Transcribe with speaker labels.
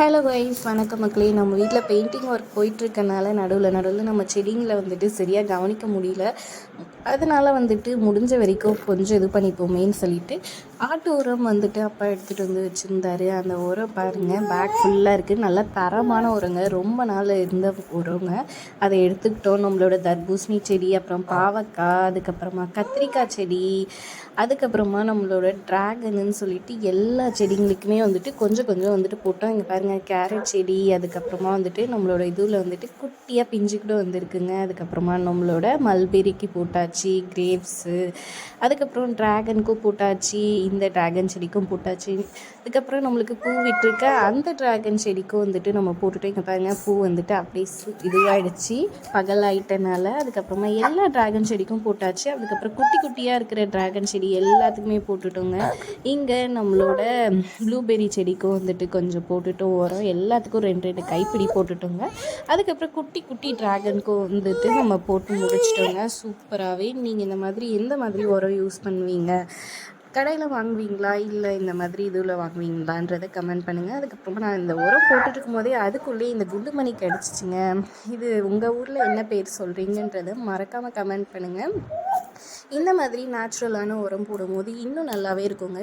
Speaker 1: Hello wise வணக்கம் மக்களே. நம்ம வீட்டில் பெயிண்டிங் ஒர்க் போயிட்டுருக்கனால நடுவில் நடுவில் நம்ம செடிங்களை வந்துட்டு சரியாக கவனிக்க முடியல. அதனால் வந்துட்டு முடிஞ்ச வரைக்கும் கொஞ்சம் இது பண்ணிப்போமேன்னு சொல்லிட்டு ஆட்டு உரம் வந்துட்டு அப்பா எடுத்துகிட்டு வந்து வச்சுருந்தாரு. அந்த உரம் பாருங்கள் பேக் ஃபுல்லாக இருக்குது நல்லா தரமான உரங்க. ரொம்ப நாள் இருந்த உரங்க. அதை எடுத்துக்கிட்டோம். நம்மளோட தர்பூசணி செடி அப்புறம் பாவக்காய் அதுக்கப்புறமா கத்திரிக்காய் செடி அதுக்கப்புறமா நம்மளோட ட்ராகனுன்னு சொல்லிட்டு எல்லா செடிங்களுக்குமே வந்துட்டு கொஞ்சம் கொஞ்சம் வந்துட்டு போட்டோம். இங்கே பாருங்கள் கேரட் செடி அதுக்கப்புறமா வந்துட்டு நம்மளோட இதில் வந்துட்டு குட்டியாக பிஞ்சு கூட வந்திருக்குங்க. அதுக்கப்புறமா நம்மளோட மல்பெரிக்கு போட்டாச்சு கிரேப்ஸு அதுக்கப்புறம் ட்ராகனுக்கும் போட்டாச்சு இந்த ட்ராகன் செடிக்கும் போட்டாச்சு. அதுக்கப்புறம் நம்மளுக்கு பூ விட்டுருக்க அந்த ட்ராகன் செடிக்கும் வந்துட்டு நம்ம போட்டுட்டு இங்கே பாருங்கள் பூ வந்துட்டு அப்படியே சு- இதுவாகிடுச்சு பகல் ஆயிட்டனால அதுக்கப்புறமா எல்லா ட்ராகன் செடிக்கும் போட்டாச்சு. அதுக்கப்புறம் குட்டி குட்டியாக இருக்கிற ட்ராகன் செடி எல்லாத்துக்குமே போட்டுட்டோங்க. இங்கே நம்மளோட ப்ளூபெர்ரி செடிக்கும் வந்துட்டு கொஞ்சம் போட்டுட்டோம். உரம் எல்லாத்துக்கும் ரெண்டு ரெண்டு கைப்பிடி போட்டுட்டோங்க. அதுக்கப்புறம் குட்டி குட்டி ட்ராகனுக்கும் வந்துட்டு நம்ம போட்டு முடிச்சிட்டோங்க. சூப்பராகவே நீங்கள் இந்த மாதிரி எந்த மாதிரி உரம் யூஸ் பண்ணுவீங்க? கடையில் வாங்குவீங்களா? இல்லை இந்த மாதிரி இதில் வாங்குவீங்களான்றதை கமெண்ட் பண்ணுங்கள் அதுக்கப்புறமா நான் இந்த உரம் போட்டுட்டு இருக்கும்போதே அதுக்குள்ளேயே இந்த குண்டு மணி கிடச்சிச்சிங்க. இது உங்கள் ஊரில் என்ன பேர் சொல்கிறீங்கன்றதை மறக்காமல் கமெண்ட் பண்ணுங்கள் இந்த மாதிரி நேச்சுரலான உரம் போடும்போது இன்னும் நல்லாவே இருக்குங்க.